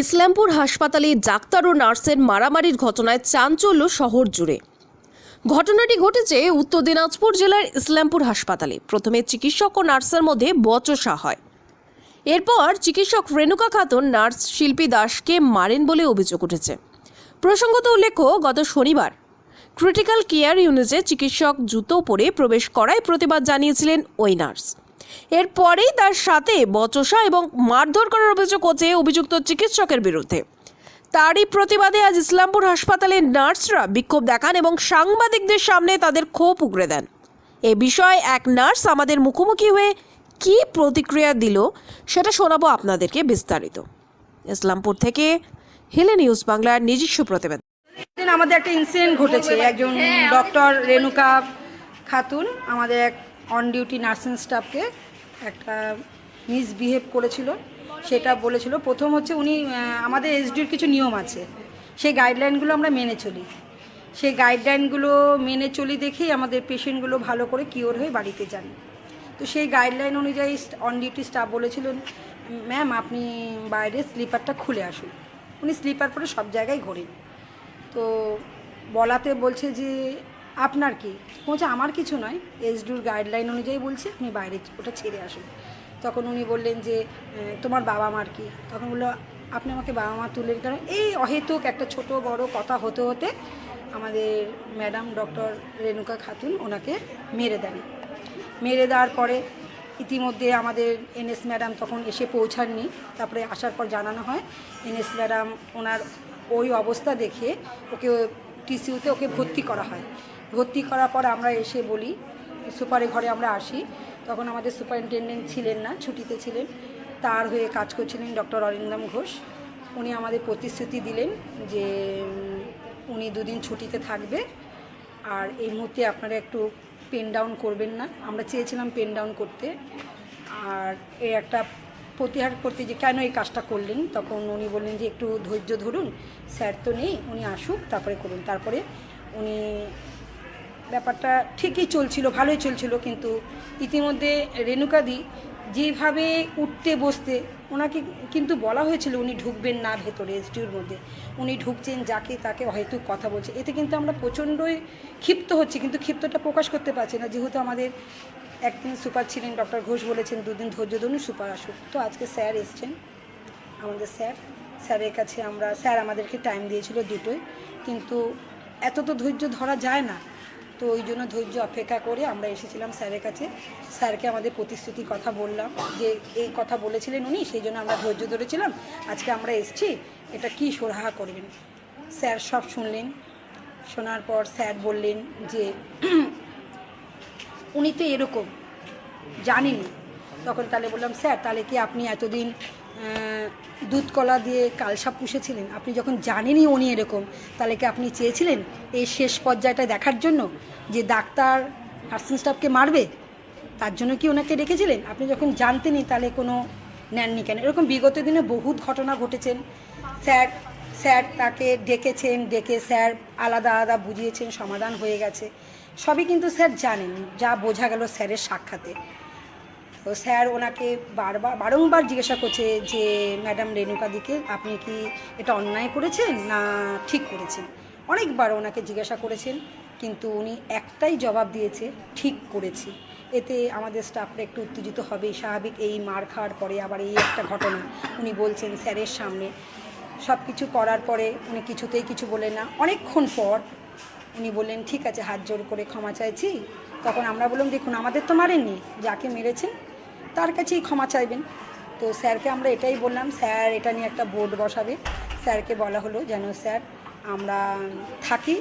ইসলামপুর হাসপাতালে ডাক্তার ও নার্সের মারামারির ঘটনায় চাঞ্চল্য শহর জুড়ে। ঘটনাটি ঘটেছে উত্তর দিনাজপুর জেলার ইসলামপুর হাসপাতালে। প্রথমে চিকিৎসক ও নার্সের মধ্যে বচসা হয়। এরপর চিকিৎসক রেণুকা খাতুন নার্স শিল্পী দাসকে মারেন বলে অভিযোগ উঠেছে। প্রসঙ্গত উল্লেখ্য, গত শনিবার ক্রিটিক্যাল কেয়ার ইউনিটে চিকিৎসক জুতো পরে প্রবেশ করায় প্রতিবাদ জানিয়েছিলেন ওই নার্স। এরপরেই তার সাথে বচসা এবং মারধর করার অভিযোগ হচ্ছে অভিযুক্ত চিকিৎসকের বিরুদ্ধে। তারই প্রতিবাদে আজ ইসলামপুর হাসপাতালের নার্সরা বিক্ষোভ দেখান এবং সাংবাদিকদের সামনে তাদের ক্ষোভ উগড়ে দেন। এ বিষয়ে এক নার্স আমাদের মুখোমুখি হয়ে কী প্রতিক্রিয়া দিল সেটা শোনাবো আপনাদেরকে বিস্তারিত। ইসলামপুর থেকে হিলে নিউজ বাংলার নিজস্ব প্রতিবেদন। আমাদের একটা ইনসিডেন্ট ঘটেছে। একজন ডক্টর রেণুকা খাতুন আমাদের এক অন ডিউটি নার্সিং স্টাফকে একটা মিসবিহেভ করেছিল। সেটা বলেছিল। প্রথম হচ্ছে উনি আমাদের এসডির কিছু নিয়ম আছে। সেই গাইডলাইনগুলো আমরা মেনে চলি। সেই গাইডলাইনগুলো মেনে চলি দেখেই আমাদের পেশেন্টগুলো ভালো করে কিওর হয়ে বাড়িতে যান। তো সেই গাইডলাইন অনুযায়ী অন ডিউটি স্টাফ বলেছিলেন ম্যাম আপনি বাইরে স্লিপারটা খুলে আসুন। উনি স্লিপার পরে সব জায়গায় ঘোরেন। তো বলাতে বলছে যে আপনার কি? বলছে আমার কিছু নয়। এসডিউর গাইডলাইন অনুযায়ী বলছে, আপনি বাইরে ওটা ছেড়ে আসুন। তখন উনি বললেন যে তোমার বাবা মার কি? তখন বলল, আপনি আমাকে বাবা মা তুলে কেন এই অহেতুক একটা ছোট বড় কথা হতে হতে আমাদের ম্যাডাম ডক্টর রেণুকা খাতুন ওনাকে মেরে দেন। মেরে দেওয়ার পরে ইতিমধ্যে আমাদের এনএস ম্যাডাম তখন এসে পৌঁছাননি। তারপরে আসার পর জানানো হয় এনএস ম্যাডাম ওনার ওই অবস্থা দেখে ওকে টিসিউতে ওকে ভর্তি করা হয়। ভর্তি করার পর আমরা এসে বলি, সুপারের ঘরে আমরা আসি। তখন আমাদের সুপারিনটেন্ডেন্ট ছিলেন না, ছুটিতে ছিলেন। তার হয়ে কাজ করছিলেন ডক্টর অরিন্দম ঘোষ। উনি আমাদের প্রতিশ্রুতি দিলেন যে উনি দুদিন ছুটিতে থাকবে। আর এই মুহূর্তে আপনারা একটু পেন ডাউন করবেন না। আমরা চেয়েছিলাম পেন ডাউন করতে। আর এ একটা প্রতিহার করতে যে, কেন এই কাজটা করলেন? তখন উনি বললেন যে, একটু ধৈর্য ধরুন, স্যার তো নেই, উনি আসুক, তারপরে করুন। তারপরে উনি ব্যাপারটা ঠিকই চলছিল, ভালোই চলছিল, কিন্তু ইতিমধ্যে রেণুকাদি যেভাবে উঠতে বসতে, ওনাকে কিন্তু বলা হয়েছিল উনি ঢুকবেন না ভেতরে এসডিউর মধ্যে। উনি ঢুকছেন যাকে তাকে হয়তো কথা বলছে। এতে কিন্তু আমরা প্রচণ্ডই ক্ষিপ্ত হচ্ছি, কিন্তু ক্ষিপ্তটা প্রকাশ করতে পারছি না। যেহেতু আমাদের একদিন সুপার ছিলেন ডক্টর ঘোষ বলেছেন, দুদিন ধৈর্য ধরুন, সুপার আসুক। তো আজকে স্যার এসছেন, আমাদের স্যার। স্যারের কাছে আমরা, স্যার আমাদেরকে টাইম দিয়েছিল দুটোই, কিন্তু এত তো ধৈর্য ধরা যায় না। তো ওই জন্য ধৈর্য অপেক্ষা করে আমরা এসেছিলাম স্যারের কাছে। স্যারকে আমাদের প্রতিশ্রুতির কথা বললাম যে, এই কথা বলেছিলেন উনি, সেই জন্য আমরা ধৈর্য ধরেছিলাম। আজকে আমরা এসছি, এটা কি সোরাহা করবেন? স্যার সব শুনলেন। শোনার পর স্যার বললেন যে, উনি তো এরকম জানেনি তখন তাহলে বললাম, স্যার, তাহলে কি আপনি এতদিন দুধ কলা দিয়ে কালসাপ পুষেছিলেন। আপনি যখন জানেনই উনি এরকম, তাহলে কি আপনি চেয়েছিলেন এই শেষ পর্যায়টা দেখার জন্য যে ডাক্তার নার্সিং স্টাফকে মারবে? তার জন্য কি ওনাকে রেখেছিলেন আপনি যখন জানতেনই, তাহলে কোনো নেননি কেন? এরকম বিগত দিনে বহুত ঘটনা ঘটেছেন। স্যার স্যার তাকে ডেকেছেন, ডেকে স্যার আলাদা আলাদা বুঝিয়েছেন, সমাধান হয়ে গেছে। সবই কিন্তু স্যার জানেন, যা বোঝা গেল স্যারের সাক্ষাতে। তো স্যার ওনাকে বারবার বারংবার জিজ্ঞাসা করছে যে, ম্যাডাম রেণুকাদিকে আপনি কি এটা অন্যায় করেছেন না ঠিক করেছেন? অনেকবার ওনাকে জিজ্ঞাসা করেছেন, কিন্তু উনি একটাই জবাব দিয়েছে, ঠিক করেছি। এতে আমাদের স্টাফরা একটু উত্তেজিত হবেই। স্বাভাবিক এই মার খাওয়ার পরে আবার এই একটা ঘটনা। উনি বলছেন, স্যারের সামনে সব কিছু করার পরে উনি কিছুতেই কিছু বলেন না। অনেকক্ষণ পর উনি বললেন, ঠিক আছে, হাত জোর করে ক্ষমা চাইছি। তখন আমরা বললাম, দেখুন, আমাদের তো মারেননি। যাকে মেরেছেন তার কাছেই ক্ষমা চাইবেন। তো স্যারকে আমরা এটাই বললাম, স্যার, এটা নিয়ে একটা বোর্ড বসাবে। স্যারকে বলা হলো যেন, স্যার, আমরা থাকি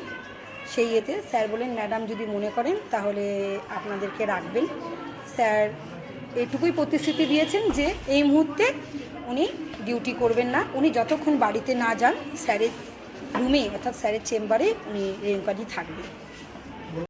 সেই ইয়েতে। স্যার বললেন, ম্যাডাম যদি মনে করেন তাহলে আপনাদেরকে রাখবেন। স্যার এটুকুই প্রতিশ্রুতি দিয়েছেন যে এই মুহূর্তে উনি ডিউটি করবেন না। উনি যতক্ষণ বাড়িতে না যান, স্যারের রুমে অর্থাৎ স্যারের চেম্বারে উনি রেণুকাজি থাকবেন।